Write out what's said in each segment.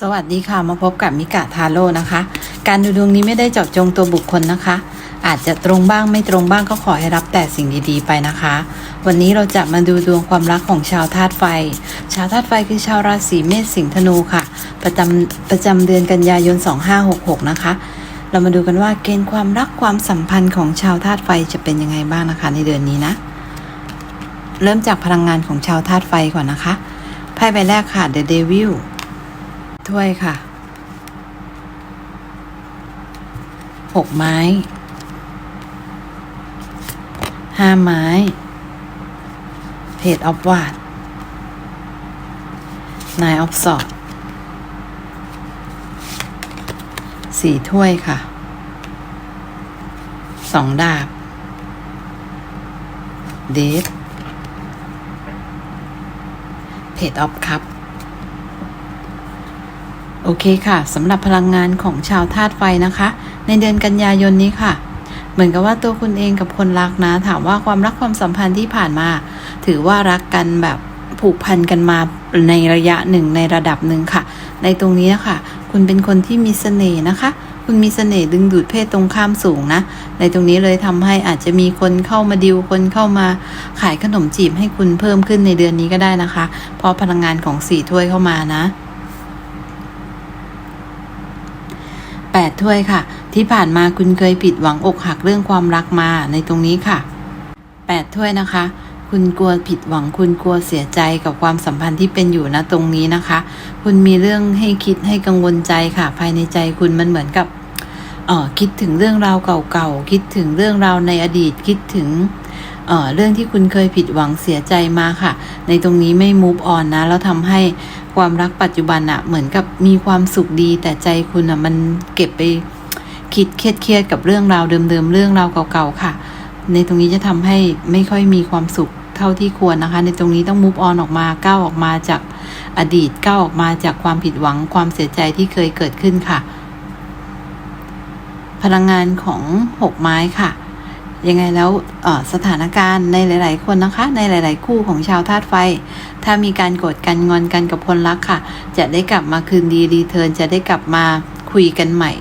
สวัสดีค่ะมาพบกับมิกะทาโร่นะคะ การดูดวงนี้ไม่ได้เจาะจงตัวบุคคลนะคะ อาจจะตรงบ้างไม่ตรงบ้างก็ขอให้รับแต่สิ่งดีๆไปนะคะ วันนี้เราจะมาดูดวงความรักของชาวธาตุไฟ ชาวธาตุไฟคือชาวราศีเมษสิงห์ธนูค่ะ ประจำประจำเดือนกันยายน 2566 นะคะ เรามาดูกันว่าเกณฑ์ความรักความสัมพันธ์ของชาวธาตุไฟจะเป็นยังไงบ้างนะคะ ในเดือนนี้นะ เริ่มจากพลังงานของชาวธาตุไฟก่อนนะคะไพ่ใบแรกค่ะ The Devil ถ้วยค่ะหกไม้ห้าไม้เพจออฟวาดนายออฟสอดสี่ถ้วยค่ะสองดาบ เดทเพจออฟคัพ โอเคค่ะสำหรับพลังงานของชาวธาตุไฟนะคะ ในเดือนกันยายนนี้ค่ะ เหมือนกับว่าตัวคุณเองกับคนรักนะ ถามว่าความรักความสัมพันธ์ที่ผ่านมา ถือว่ารักกันแบบผูกพันกันมาในระยะหนึ่งในระดับหนึ่งค่ะ ในตรงนี้นะคะคุณเป็นคนที่มีเสน่ห์นะคะ คุณมีเสน่ห์ดึงดูดเพศตรงข้ามสูงนะ ในตรงนี้เลยทำให้อาจจะมีคนเข้ามาดิวคนเข้ามาขายขนมจีบให้คุณเพิ่มขึ้นในเดือนนี้ก็ได้นะคะ เพราะพลังงานของสี่ถ้วยเข้ามานะ แปดถ้วยค่ะ ที่ผ่านมาคุณเคยผิดหวังอกหักเรื่องความรักมาในตรงนี้ค่ะแปดถ้วยนะคะ คุณกลัวผิดหวังคุณกลัวเสียใจกับความสัมพันธ์ที่เป็นอยู่นะตรงนี้นะคะ คุณมีเรื่องให้คิดให้กังวลใจค่ะ ภายในใจคุณมันเหมือนกับเออคิดถึงเรื่องราวเก่าๆคิดถึงเรื่องราวในอดีตคิดถึง เออเรื่องที่คุณเคยผิดหวังเสียใจมาค่ะ ในตรงนี้ไม่ move on นะแล้วทำให้ความรักปัจจุบันอะเหมือนกับมีความสุขดี แต่ใจคุณอะมันเก็บไปคิดเครียดกับเรื่องราวเดิมๆเรื่องราวเก่าๆค่ะ ในตรงนี้จะทำให้ไม่ค่อยมีความสุขเท่าที่ควรนะคะ ในตรงนี้ต้อง move on ออกมาก้าวออกมาจากอดีตก้าวออกมาจากความผิดหวังความเสียใจที่เคยเกิดขึ้นค่ะ พลังงานของหกไม้ค่ะ ยังไงแล้วสถานการณ์ในหลาย ๆ คนนะคะ ในหลาย ๆ คู่ของชาวธาตุไฟ ถ้ามีการโกรธกันงอนกันกับคนรักค่ะ จะได้กลับมาคืนดีรีเทิร์นจะได้กลับมาคุยกันใหม่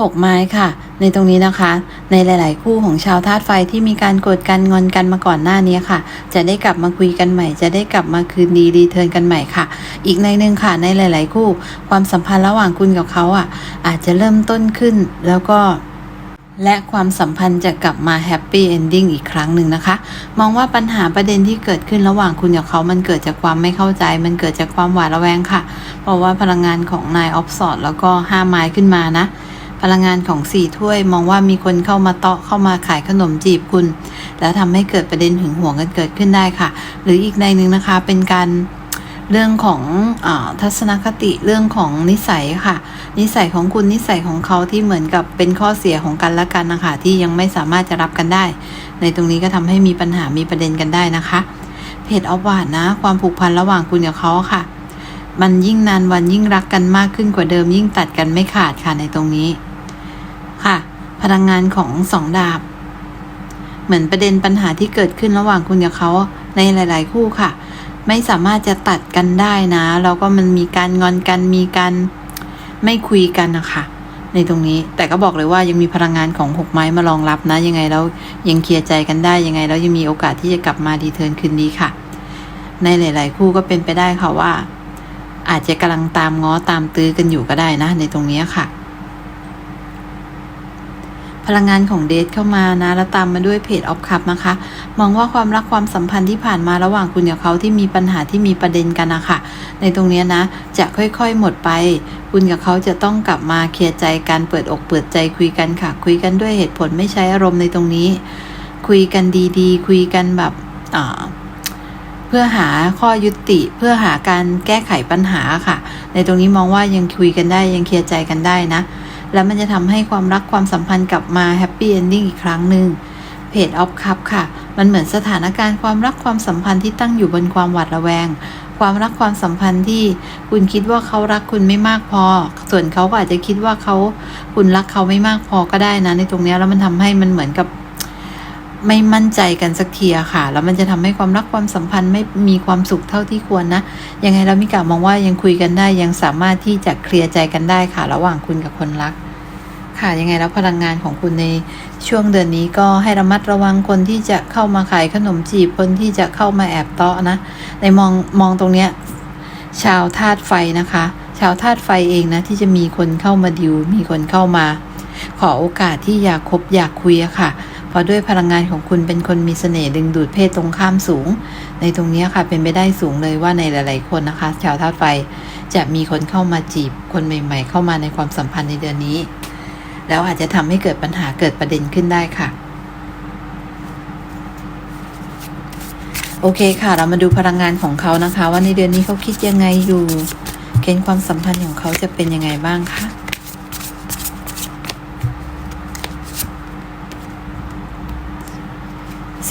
หกไม้ค่ะ ในตรงนี้นะคะ ในหลาย ๆ คู่ของชาวธาตุไฟที่มีการโกรธกันงอนกันมาก่อนหน้านี้ค่ะ จะได้กลับมาคุยกันใหม่ จะได้กลับมาคืนดีรีเทิร์นกันใหม่ค่ะ อีกในหนึ่งค่ะ ในหลาย ๆ คู่ ความสัมพันธ์ระหว่างคุณกับเขาอะ อาจจะเริ่มต้นขึ้นแล้วก็ และความสัมพันธ์จะกลับมาแฮปปี้เอนดิ้งอีกครั้งหนึ่งนะคะ มองว่าปัญหาประเด็นที่เกิดขึ้นระหว่างคุณกับเขา มันเกิดจากความไม่เข้าใจ มันเกิดจากความหวาดระแวงค่ะ เพราะว่าพลังงานของนายออฟสอดแล้วก็ห้าไม้ขึ้นมานะ พลังงานของสี่ถ้วย มองว่ามีคนเข้ามาเตาะเข้ามาขายขนมจีบคุณ แล้วทำให้เกิดประเด็นหึงหวงกันเกิดขึ้นได้ค่ะ หรืออีกในหนึ่งนะคะเป็นการ เรื่องของอทัศนคติเรื่องของนิสัยค่ะ นิสัยของคุณนิสัยของเขาที่เหมือนกับเป็นข้อเสียของกันและกันนะคะที่ยังไม่สามารถจะรับกันได้ ในตรงนี้ก็ทำให้มีปัญหามีประเด็นกันได้นะคะเพจออฟวาดนะ ความผูกพันระหว่างคุณกับเขาค่ะ มันยิ่งนานวันยิ่งรักกันมากขึ้นกว่าเดิม ยิ่งตัดกันไม่ขาดค่ะในตรงนี้ค่ะ พลังงานของสองดาบ เหมือนประเด็นปัญหาที่เกิดขึ้นระหว่างคุณกับเขาในหลาย ๆ คู่ค่ะ ไม่สามารถจะตัดกันได้นะ แล้วก็มันมีการงอนกันมีการไม่คุยกันนะคะในตรงนี้แต่ก็บอกเลยว่ายังมีพลังงานของหกไม้มารองรับนะ ยังไงแล้วยังเคลียร์ใจกันได้ยังไงแล้วยังมีโอกาสที่จะกลับมาดีเทิร์นคืนดีค่ะ ในหลาย ๆ คู่ก็เป็นไปได้ค่ะว่า อาจจะกำลังตามง้อตามตื้อกันอยู่ก็ได้นะ ในตรงนี้ค่ะ พลังงานของเดทเข้ามานะ แล้วตามมาด้วยเพจออฟคัพนะคะ มองว่าความรักความสัมพันธ์ที่ผ่านมาระหว่างคุณกับเขาที่มีปัญหาที่มีประเด็นกันนะคะในตรงนี้นะ จะค่อยๆหมดไป คุณกับเขาจะต้องกลับมาเคลียร์ใจกันเปิดอกเปิดใจคุยกันค่ะ คุยกันด้วยเหตุผลไม่ใช้อารมณ์ในตรงนี้ คุยกันดีๆ คุยกันแบบอ่าเพื่อหาข้อยุติเพื่อหาการแก้ไขปัญหาค่ะ ในตรงนี้มองว่ายังคุยกันได้ยังเคลียร์ใจกันได้นะ และมันจะทำให้ความรักความสัมพันธ์กลับมาแฮปปี้เอนดิ้งอีกครั้งหนึ่งเพจออฟคัพค่ะ มันเหมือนสถานการณ์ความรักความสัมพันธ์ที่ตั้งอยู่บนความหวาดระแวง ความรักความสัมพันธ์ที่คุณคิดว่าเขารักคุณไม่มากพอ ส่วนเขาก็อาจจะคิดว่าเขาคุณรักเขาไม่มากพอก็ได้นะในตรงนี้แล้วมันทำให้มันเหมือนกับ ไม่มั่นใจกันสักทีอะค่ะ แล้วมันจะทำให้ความรักความสัมพันธ์ไม่มีความสุขเท่าที่ควรนะ ยังไงแล้วมิกามองว่ายังคุยกันได้ ยังสามารถที่จะเคลียร์ใจกันได้ค่ะ ระหว่างคุณกับคนรัก ค่ะ ยังไงแล้วพลังงานของคุณในช่วงเดือนนี้ก็ให้ระมัดระวังคนที่จะเข้ามาขายขนมจีบ คนที่จะเข้ามาแอบเตาะนะ ในมองมองตรงเนี้ยชาวธาตุไฟนะคะ ชาวธาตุไฟเองนะที่จะมีคนเข้ามาดิว มีคนเข้ามา ขอโอกาสที่อยากคบอยากคุยอะค่ะ เพราะด้วยพลังงานของคุณเป็นคนมีเสน่ห์ดึงดูดเพศตรงข้ามสูง ในตรงนี้ค่ะเป็นไปได้สูงเลยว่าในหลาย ๆ คนนะคะ ชาวธาตุไฟจะมีคนเข้ามาจีบ คนใหม่ ๆ เข้ามาในความสัมพันธ์ในเดือนนี้ แล้วอาจจะทำให้เกิดปัญหาเกิดประเด็นขึ้นได้ค่ะโอเคค่ะ เรามาดูพลังงานของเขานะคะ ว่าในเดือนนี้เขาคิดยังไงอยู่ เกณฑ์ความสัมพันธ์ของเขาจะเป็นยังไงบ้างคะ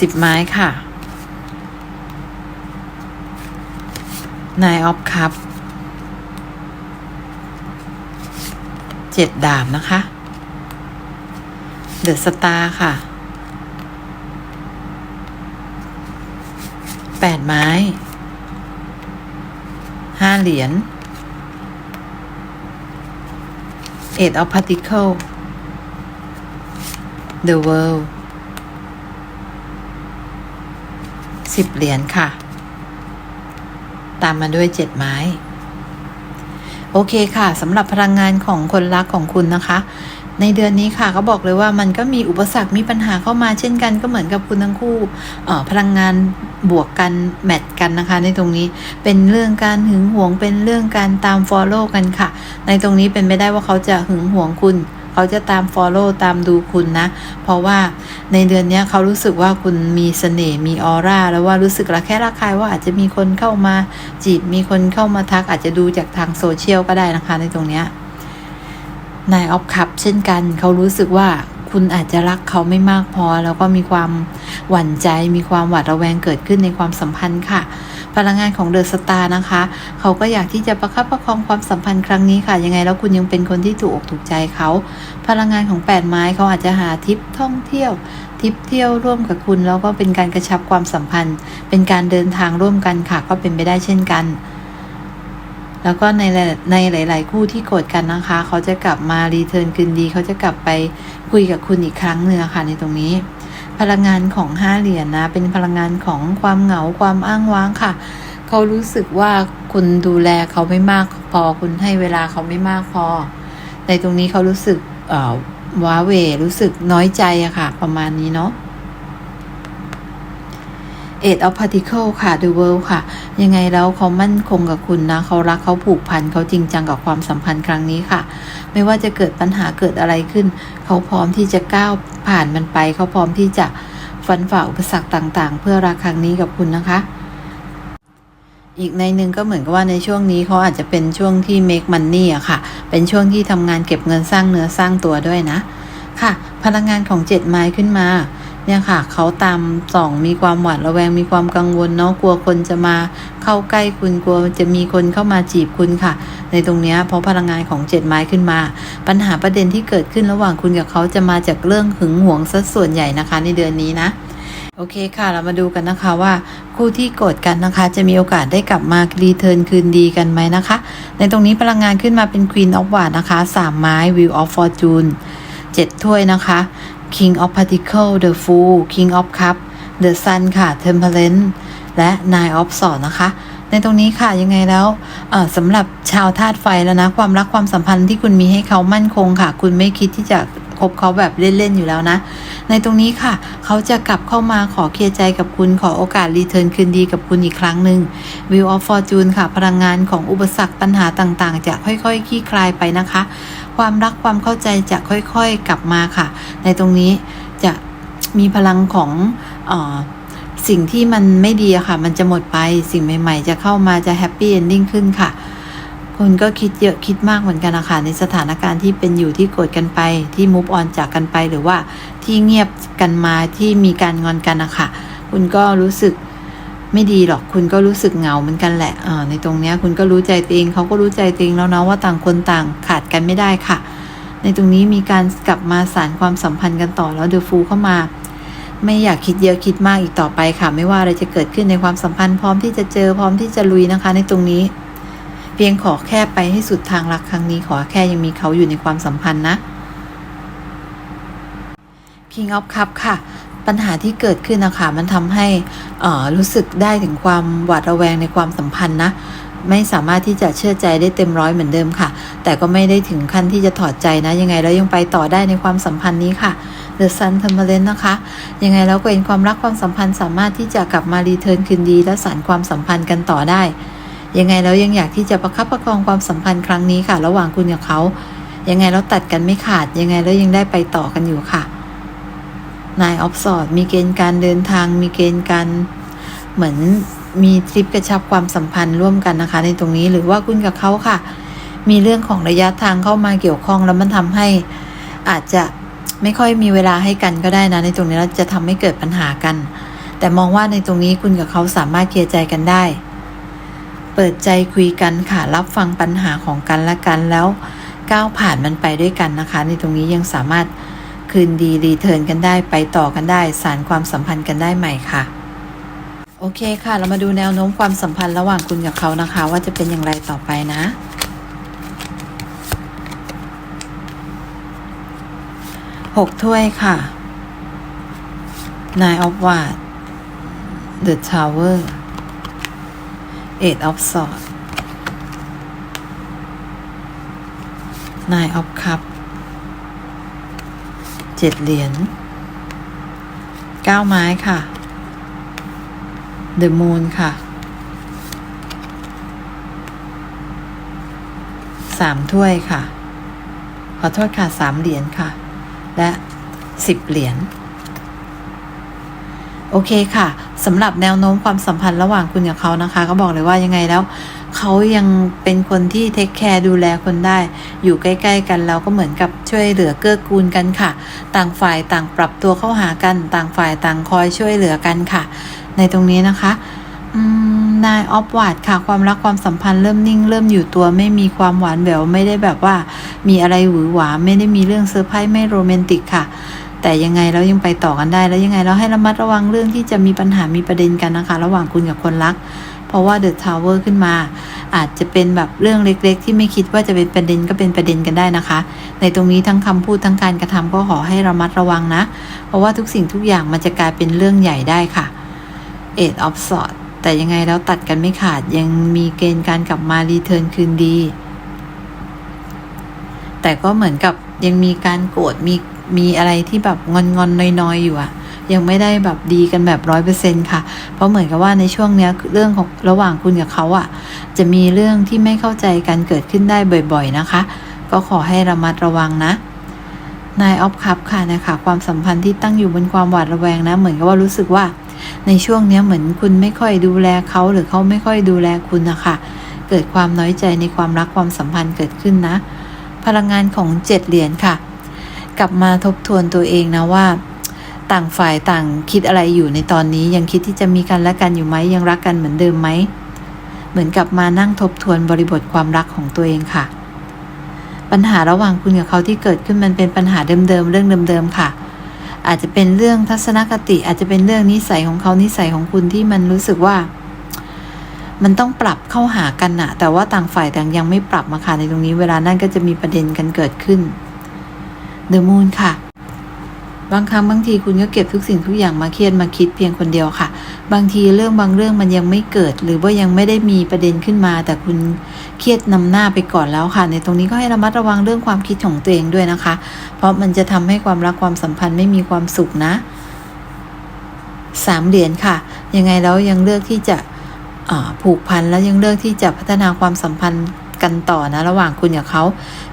สิบไม้ค่ะนายออฟคัพเจ็ดดาบนะคะ เดอะสตาร์ค่ะแปดไม้ห้าเหรียญ eight of particle the world สิบเหรียญค่ะ ตามมาด้วยเจ็ดไม้ โอเคค่ะสำหรับพลังงานของคนรักของคุณนะคะ ในเดือนนี้ค่ะเขาบอกเลยว่ามันก็มีอุปสรรคมีปัญหาเข้ามาเช่นกันก็เหมือนกับคุณทั้งคู่พลังงานบวกกันแมทกันนะคะ ในตรงนี้เป็นเรื่องการหึงหวงเป็นเรื่องการตาม follow กันค่ะ ในตรงนี้เป็นไม่ได้ว่าเขาจะหึงหวงคุณ เขาจะตาม follow ตามดูคุณนะ เพราะว่าในเดือนนี้เขารู้สึกว่าคุณมีเสน่ห์มีออร่า แล้วว่ารู้สึกระแคะระคายว่าอาจจะมีคนเข้ามาจีบมีคนเข้ามาทัก อาจจะดูจากทางโซเชียลก็ได้นะคะในตรงเนี้ยนายออฟคัพเช่นกันเขารู้สึกว่าคุณอาจจะรักเขาไม่มากพอ แล้วก็มีความหวั่นใจมีความหวาดระแวงเกิดขึ้นในความสัมพันธ์ค่ะ พลังงานของเดอะสตาร์นะคะ เขาก็อยากที่จะประคับประคองความสัมพันธ์ครั้งนี้ค่ะ ยังไงแล้วคุณยังเป็นคนที่ถูกอกถูกใจเขา พลังงานของแปดไม้เขาอาจจะหาทริปท่องเที่ยวทริปเที่ยวร่วมกับคุณแล้วก็เป็นการกระชับความสัมพันธ์ เป็นการเดินทางร่วมกันค่ะ ก็เป็นไปได้เช่นกันแล้วก็ในในหลาย ๆ คู่ที่โกรธกันนะคะ เขาจะกลับมารีเทิร์นคืนดี เขาจะกลับไปคุยกับคุณอีกครั้งหนึ่งะค่ะในตรงนี้ พลังงานของห้าเหรียญนะ เป็นพลังงานของความเหงาความอ้างว้างค่ะ เขารู้สึกว่าคุณดูแลเขาไม่มากพอ คุณให้เวลาเขาไม่มากพอ ในตรงนี้เขารู้สึกว้าเวรู้สึกน้อยใจอะค่ะ ประมาณนี้เนาะ Eight of Particle ค่ะ The World ค่ะ ยังไงแล้วเขามั่นคงกับคุณนะ เขารักเขาผูกพันเขาจริงจังกับความสัมพันธ์ครั้งนี้ค่ะ ไม่ว่าจะเกิดปัญหาเกิดอะไรขึ้น เขาพร้อมที่จะก้าวผ่านมันไป เขาพร้อมที่จะฟันฝ่าอุปสรรคต่างๆ เพื่อรักครั้งนี้กับคุณนะคะ อีกในหนึ่งก็เหมือนกับว่าในช่วงนี้เขาอาจจะเป็นช่วงที่ make money อะค่ะ เป็นช่วงที่ทำงานเก็บเงินสร้างเนื้อสร้างตัวด้วยนะ ค่ะ พลังงานของเจ็ดไม้ขึ้นมา เนี่ยค่ะเขาตามส่องมีความหวาดระแวงมีความกังวลเนาะกลัวคนจะมาเข้าใกล้คุณกลัวจะมีคนเข้ามาจีบคุณค่ะ ในตรงเนี้ยเพราะพลังงานของเจ็ดไม้ขึ้นมา ปัญหาประเด็นที่เกิดขึ้นระหว่างคุณกับเขาจะมาจากเรื่องหึงหวงซะส่วนใหญ่นะคะ ในเดือนนี้นะโอเคค่ะ เรามาดูกันนะคะว่า คู่ที่โกรธกันนะคะ จะมีโอกาสได้กลับมารีเทิร์นคืนดีกันไหมนะคะ ในตรงนี้พลังงานขึ้นมาเป็น Queen of w a n d นะคะสามไม้ Wheel of Fortune เจ็ดถ้วยนะคะ King of Particle The Fool King of Cup The Sun ค่ะ Temperance และ Nine of Swords นะคะ ในตรงนี้ค่ะยังไงแล้วสำหรับชาวธาตุไฟแล้วนะ ความรักความสัมพันธ์ที่คุณมีให้เขามั่นคงค่ะ คุณไม่คิดที่จะคบเขาแบบเล่น ๆ อยู่แล้วนะ ในตรงนี้ค่ะ เขาจะกลับเข้ามาขอเคลียร์ใจกับคุณขอโอกาสรีเทิร์นคืนดีกับคุณอีกครั้งหนึ่ง Wheel of Fortune ค่ะ พลังงานของอุปสรรคปัญหาต่างๆ จะค่อย ๆ คลี่คลายไปนะคะ ความรักความเข้าใจจะค่อยๆกลับมาค่ะ ในตรงนี้จะมีพลังของออสิ่งที่มันไม่ดีอะค่ะ มันจะหมดไปสิ่งใหม่ ๆ จะเข้ามาจะแฮปปี้เอนดิ้งขึ้นค่ะคุณก็คิดเยอะคิดมากเหมือนกันนะคะในสถานการณ์ที่เป็นอยู่ที่โกรธกันไป ที่มูฟออนจากกันไปหรือว่าที่เงียบกันมาที่มีการงอนกันนะคะคุณก็รู้สึก ไม่ดีหรอกคุณก็รู้สึกเหงาเหมือนกันแหละอ่าในตรงเนี้ยคุณก็รู้ใจตัวเองเขาก็รู้ใจตัวเองแล้วเนาะว่าต่างคนต่างขาดกันไม่ได้ค่ะ ในตรงนี้มีการกลับมาสารความสัมพันธ์กันต่อแล้วเดอะฟูเข้ามา ไม่อยากคิดเยอะคิดมากอีกต่อไปค่ะ ไม่ว่าอะไรจะเกิดขึ้นในความสัมพันธ์พร้อมที่จะเจอพร้อมที่จะลุยนะคะ ในตรงนี้ เพียงขอแค่ไปให้สุดทางรักครั้งนี้ ขอแค่ยังมีเขาอยู่ในความสัมพันธ์นะ King of Cup ค่ะ ปัญหาที่เกิดขึ้นนะคะมันทำให้รู้สึกได้ถึงความหวาดระแวงในความสัมพันธ์นะไม่สามารถที่จะเชื่อใจได้เต็มร้อยเหมือนเดิมค่ะ แต่ก็ไม่ได้ถึงขั้นที่จะถอดใจนะ ยังไงแล้วยังไปต่อได้ในความสัมพันธ์นี้ค่ะ The Sun t e m p e r a n นะคะ ยังไงแล้วก็เห็นความรักความสัมพันธ์สามารถที่จะกลับมารีเทิร์นคืนดี และสานความสัมพันธ์กันต่อได้ ยังไงแล้วยังอยากที่จะประคับประคองความสัมพันธ์ครั้งนี้ค่ะ ระหว่างคุณกับเขา ยังไงแล้วตัดกันไม่ขาด ยังไงแล้วยังได้ไปต่อกันอยู่ค่ะ นายออฟสอดมีเกณฑ์การเดินทาง มีเกณฑ์การเหมือนมีทริปกระชับความสัมพันธ์ร่วมกันนะคะ ในตรงนี้หรือว่าคุณกับเขาค่ะ มีเรื่องของระยะทางเข้ามาเกี่ยวข้องแล้วมันทำให้อาจจะไม่ค่อยมีเวลาให้กันก็ได้นะ ในตรงนี้แล้วจะทำให้เกิดปัญหากัน แต่มองว่าในตรงนี้คุณกับเขาสามารถเคลียร์ใจกันได้ เปิดใจคุยกันค่ะรับฟังปัญหาของกันและกันแล้วก้าวผ่านมันไปด้วยกันนะคะ ในตรงนี้ยังสามารถ คืนดีรีเทิร์นกันได้ไปต่อกันได้ สารความสัมพันธ์กันได้ใหม่ค่ะ โอเคค่ะ เรามาดูแนวโน้มความสัมพันธ์ระหว่างคุณกับเขานะคะ ว่าจะเป็นอย่างไรต่อไปนะหกถ้วยค่ะ Nine of Wand The Tower Eight of Swords Nine of Cups เจ็ดเหรียญเก้าไม้ค่ะ The Moon ค่ะสามถ้วยค่ะ ขอโทษค่ะสามเหรียญค่ะ และสิบเหรียญโอเคค่ะสำหรับแนวโน้มความสัมพันธ์ระหว่างคุณกับเขานะคะ ก็บอกเลยว่ายังไงแล้ว เขายังเป็นคนที่เทคแคร์ดูแลคนได้ อยู่ใกล้ ๆ กันแล้วก็เหมือนกับช่วยเหลือเกื้อกูลกันค่ะ ต่างฝ่ายต่างปรับตัวเข้าหากัน ต่างฝ่ายต่างคอยช่วยเหลือกันค่ะ ในตรงนี้นะคะนายออฟวาดค่ะ ความรักความสัมพันธ์เริ่มนิ่ง เริ่มอยู่ตัวไม่มีความหวานแหววไม่ได้แบบว่า มีอะไรหวือหวาไม่ได้มีเรื่องเซอร์ไพรส์ไม่โรแมนติกค่ะ แต่ยังไงเรายังไปต่อกันได้ แล้วยังไงเราให้ระมัดระวังเรื่องที่จะมีปัญหามีประเด็นกันนะคะ ระหว่างคุณกับคนรัก เพราะว่าเดอะทาวเวอร์ขึ้นมา อาจจะเป็นแบบเรื่องเล็กๆ ที่ไม่คิดว่าจะเป็นประเด็นก็เป็นประเด็นกันได้นะคะ ในตรงนี้ทั้งคำพูดทั้งการกระทำก็ขอให้ระมัดระวังนะ เพราะว่าทุกสิ่งทุกอย่างมันจะกลายเป็นเรื่องใหญ่ได้ค่ะ Eight of Swords แต่ยังไงแล้วตัดกันไม่ขาดยังมีเกณฑ์การกลับมารีเทิร์นคืนดี แต่ก็เหมือนกับยังมีการโกรธมีมีอะไรที่แบบงอนงอนๆน้อยๆอยู่อะ ยังไม่ได้แบบดีกันแบบร้อยเปอร์เซ็นค่ะ เพราะเหมือนกับว่าในช่วงเนี้ยเรื่องของระหว่างคุณกับเขาอะจะมีเรื่องที่ไม่เข้าใจกันเกิดขึ้นได้บ่อย ๆนะคะ ก็ขอให้ระมัดระวังนะนายออฟคัพค่ะนะคะความสัมพันธ์ที่ตั้งอยู่บนความหวาดระแวงนะ เหมือนกับว่ารู้สึกว่า ในช่วงเนี้ยเหมือนคุณไม่ค่อยดูแลเขาหรือเขาไม่ค่อยดูแลคุณนะคะเกิดความน้อยใจในความรักความสัมพันธ์เกิดขึ้นนะ พลังงานของเจ็ดเหรียญค่ะ กลับมาทบทวนตัวเองนะว่า ต่างฝ่ายต่างคิดอะไรอยู่ในตอนนี้ยังคิดที่จะมีกันและกันอยู่ไหมยังรักกันเหมือนเดิมไหมเหมือนกับมานั่งทบทวนบริบทความรักของตัวเองค่ะ ปัญหาระหว่างคุณกับเขาที่เกิดขึ้นมันเป็นปัญหาเดิมๆเรื่องเดิมๆค่ะ อาจจะเป็นเรื่องทัศนคติ อาจจะเป็นเรื่องนิสัยของเขานิสัยของคุณที่มันรู้สึกว่า มันต้องปรับเข้าหากันนะแต่ว่าต่างฝ่ายต่างยังไม่ปรับมาค่ะในตรงนี้ เวลานั่นก็จะมีประเด็นกันเกิดขึ้น The Moon ค่ะ บางครั้งบางทีคุณก็เก็บทุกสิ่งทุกอย่างมาเครียดมาคิดเพียงคนเดียวค่ะ บางทีเรื่องบางเรื่องมันยังไม่เกิด หรือว่ายังไม่ได้มีประเด็นขึ้นมา แต่คุณเครียดนำหน้าไปก่อนแล้วค่ะ ในตรงนี้ก็ให้ระมัดระวังเรื่องความคิดของตัวเองด้วยนะคะ เพราะมันจะทำให้ความรักความสัมพันธ์ไม่มีความสุขนะสามเหรียญค่ะ ยังไงแล้วยังเลือกที่จะผูกพันแล้วยังเลือกที่จะพัฒนาความสัมพันธ์กันต่อนะ ระหว่างคุณกับเขา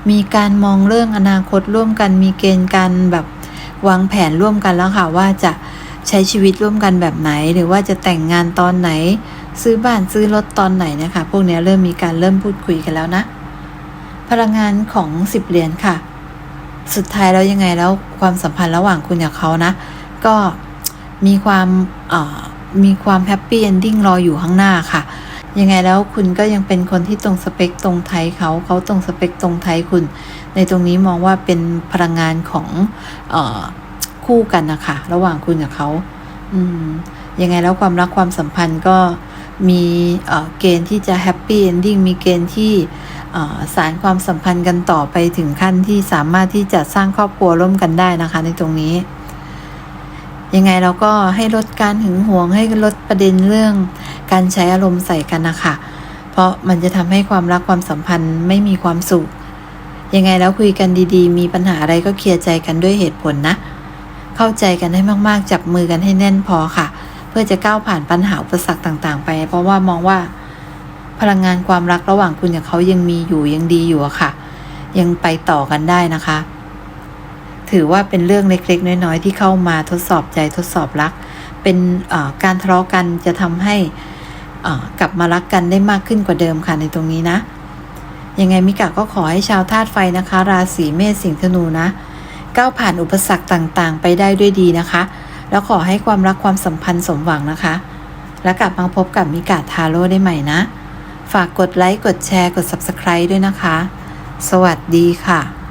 มีการมองเรื่องอนาคตร่วมกันมีเกณฑ์การแบบ วางแผนร่วมกันแล้วค่ะว่าจะใช้ชีวิตร่วมกันแบบไหน หรือว่าจะแต่งงานตอนไหน ซื้อบ้านซื้อรถตอนไหนนะคะ พวกนี้เริ่มมีการเริ่มพูดคุยกันแล้วนะ พลังงานของสิบเหรียญค่ะ สุดท้ายแล้วยังไงแล้วความสัมพันธ์ระหว่างคุณกับเขานะ ก็มีความมีความแฮปปี้เอนดิ้งรออยู่ข้างหน้าค่ะ ยังไงแล้วคุณก็ยังเป็นคนที่ตรงสเปคตรงไทยเขาเขาตรงสเปคตรงไทยคุณ ในตรงนี้มองว่าเป็นพลังงานของอคู่กันนะคะระหว่างคุณกับเขาอืมยังไงแล้วความรักความสัมพันธ์ก็มีเกณฑ์ที่จะแฮปปี้เอนดิ้งมีเกณฑ์ที่สารความสัมพันธ์กันต่อไปถึงขั้นที่สามารถที่จะสร้างครอบครัวร่วมกันได้นะคะ ในตรงนี้ ยังไงเราก็ให้ลดการหึงหวงให้ลดประเด็นเรื่อง การใช้อารมณ์ใส่กันนะคะเพราะมันจะทำให้ความรักความสัมพันธ์ไม่มีความสุข ยังไงแล้วคุยกันดีๆ มีปัญหาอะไรก็เคลียร์ใจกันด้วยเหตุผลนะ เข้าใจกันให้มากๆ จับมือกันให้แน่นพอค่ะ เพื่อจะก้าวผ่านปัญหาอุปสรรคต่างๆ ไป เพราะว่ามองว่า พลังงานความรักระหว่างคุณกับเขายังมีอยู่ยังดีอยู่อะค่ะ ยังไปต่อกันได้นะคะ ถือว่าเป็นเรื่องเล็กๆ น้อยๆ ที่เข้ามาทดสอบใจทดสอบรัก เป็นการทะเลาะกันจะทำให้ กลับมารักกันได้มากขึ้นกว่าเดิมค่ะในตรงนี้นะ ยังไงมิกะก็ขอให้ชาวธาตุไฟนะคะ ราศีเมษสิงห์ธนูนะก้าวผ่านอุปสรรคต่างๆ ไปได้ด้วยดีนะคะ แล้วขอให้ความรักความสัมพันธ์สมหวังนะคะ แล้วกลับมาพบกับมิกะทาโร่ได้ใหม่นะ ฝากกดไลค์กดแชร์กด Subscribe ด้วยนะคะ สวัสดีค่ะ